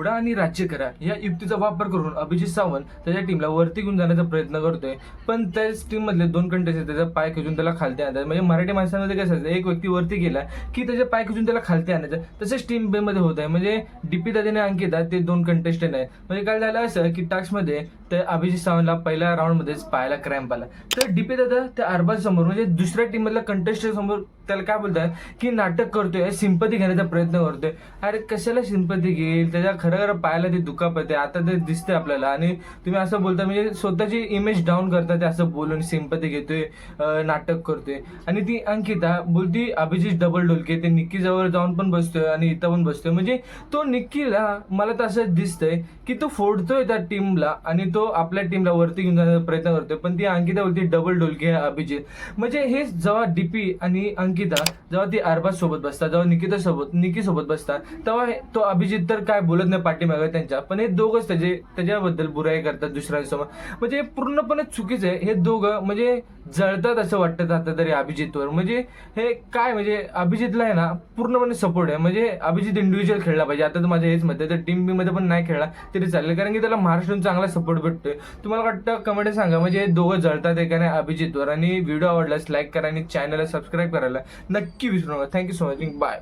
घोडा आणि राज्य करा. या युक्तीचा वापर करून अभिजित सावंत त्याच्या टीमला वरती घेऊन जाण्याचा प्रयत्न करतोय. पण त्याच टीम मधले दोन कंटेस्ट त्याचा पाय खेचून त्याला खालते आणतात म्हणजे मराठी माणसांमध्ये कसं असतं एक व्यक्ती वरती गेला की त्याचे पाय खेचून त्याला खालते आणायचं. तसेच टीम बे मध्ये होत आहे म्हणजे डीपी दादाने अंकिता ते दोन कंटेस्टंट आहेत. म्हणजे काय झालं असं की टास्कमध्ये तर त्या अभिजित सावंतला पहिल्या राऊंडमध्येच पायाला क्रॅम्प आला. तर डीपी दादा त्या अरबाज समोर म्हणजे दुसऱ्या टीम मधल्या कंटेस्टंट समोर त्याला काय बोलतात की नाटक करतोय सिंपती घेण्याचा प्रयत्न करतोय. अरे कशाला सिंपती घेईल? त्याच्या खरं खरं ते दुखापत आहे. आता ते दिसते आपल्याला. आणि तुम्ही असं बोलता म्हणजे स्वतःची इमेज डाऊन करता ते असं बोलून सिंपती घेतोय नाटक करतोय. आणि ती अंकिता बोलती अभिजित डबल डोलके ते निक्कीजवळ जाऊन पण बसतोय आणि इथं पण बसतोय. म्हणजे तो निक्कीला मला तर असं दिसतंय की तो फोडतोय त्या टीमला आणि तो आपल्या टीमला वरती घेऊन जाण्याचा प्रयत्न करतोय. पण ती अंकिता बोलती डबल डोलके अभिजित. म्हणजे हे जेव्हा डीपी आणि अंकिता जेव्हा ती अरबाज सोबत बसतात जेव्हा निकिता सोबत निकी सोबत बसतात तेव्हा तो अभिजित तर काय बोलत नाही पाठीमागे त्यांच्या. पण हे दोघंच त्याचे त्याच्याबद्दल बुराई करतात दुसऱ्यांसमोर. म्हणजे हे पूर्णपणे चुकीचं आहे. हे दोघं म्हणजे जळतात असं वाटतं आता तरी अभिजितवर. म्हणजे हे काय म्हणजे अभिजितला आहे ना पूर्णपणे सपोर्ट आहे. म्हणजे अभिजित इंडिव्हिज्युअल खेळला पाहिजे. आता तर माझं हेच मत आहे. तर टीम बी मध्ये पण नाही खेळला तरी चालेल. कारण की त्याला महाराष्ट्रातून चांगला सपोर्ट भेटतोय. तुम्हाला वाटतं कमेंट सांगा. म्हणजे हे दोघं जळतात आहे का नाही अभिजितवर. आणि व्हिडिओ आवडल्यास लाईक करा आणि चॅनलला सबस्क्राईब करायला नक्की विसरू नका. Thank you so much bye